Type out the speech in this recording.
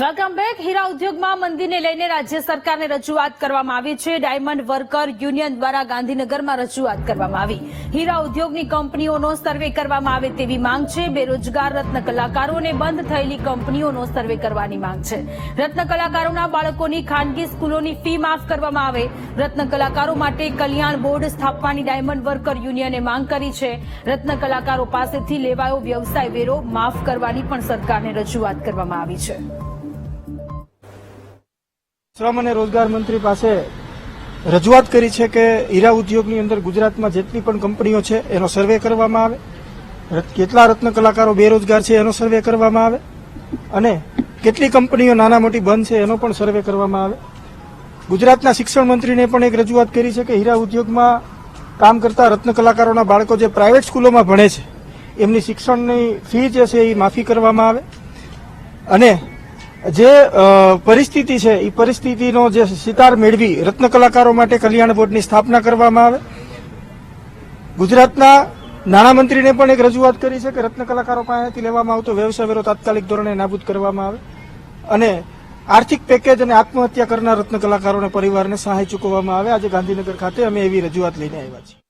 Welcome back હીરા ઉદ્યોગમાં મંદીને લઈને રાજ્ય સરકારને રજૂઆત કરવામાં આવી છે. ડાયમંડ વર્કર યુનિયન દ્વારા ગાંધીનગરમાં રજૂઆત કરવામાં આવી. હીરા ઉદ્યોગની કંપનીઓનો સર્વે કરવામાં આવે તેવી માંગ છે. બેરોજગાર રત્ન કલાકારોને બંધ થયેલી કંપનીઓનો સર્વે કરવાની માંગ છે. રત્ન કલાકારોના બાળકોની ખાનગી સ્કૂલોની ફી માફ કરવામાં આવે. રત્ન કલાકારો માટે કલ્યાણ બોર્ડ સ્થાપવાની ડાયમંડ વર્કર યુનિયને માંગ કરી છે. રત્ન કલાકારો પાસેથી લેવાયો વ્યવસાય વેરો માફ કરવાની પણ સરકારને રજૂઆત કરવામાં આવી છે. શ્રમ અને રોજગાર મંત્રી પાસે રજૂઆત કરી છે કે હીરા ઉદ્યોગની અંદર ગુજરાતમાં જેટલી પણ કંપનીઓ છે, એનો સર્વે કરવામાં આવે. કેટલા રત્ન કલાકારો બેરોજગાર છે, એનો સર્વે કરવામાં આવે. અને કેટલી કંપનીઓ નાના મોટી બંધ છે, એનો પણ સર્વે કરવામાં આવે. ગુજરાતના શિક્ષણ મંત્રીને પણ એક રજૂઆત કરી છે કે હીરા ઉદ્યોગમાં કામ કરતા રત્ન કલાકારોના બાળકો જે પ્રાઇવેટ સ્કૂલોમાં ભણે છે, એમની શિક્ષણની ફી જે છે એ માફી કરવામાં આવે. અને જે પરિસ્થિતિ છે એ પરિસ્થિતિનો જે સિતાર મેળવી રત્ન કલાકારો માટે કલ્યાણ બોર્ડની સ્થાપના કરવામાં આવે. ગુજરાતના નાણામંત્રીને પણ એક રજૂઆત કરી છે કે રત્ન કલાકારો પાસેથી લેવામાં આવતો વ્યવસાય વેરો તાત્કાલિક ધોરણે નાબૂદ કરવામાં આવે અને આર્થિક પેકેજ અને આત્મહત્યા કરનાર રત્ન કલાકારોને પરિવારને સહાય ચૂકવવામાં આવે. આજે ગાંધીનગર ખાતે અમે એવી રજૂઆત લઈને આવ્યા છીએ.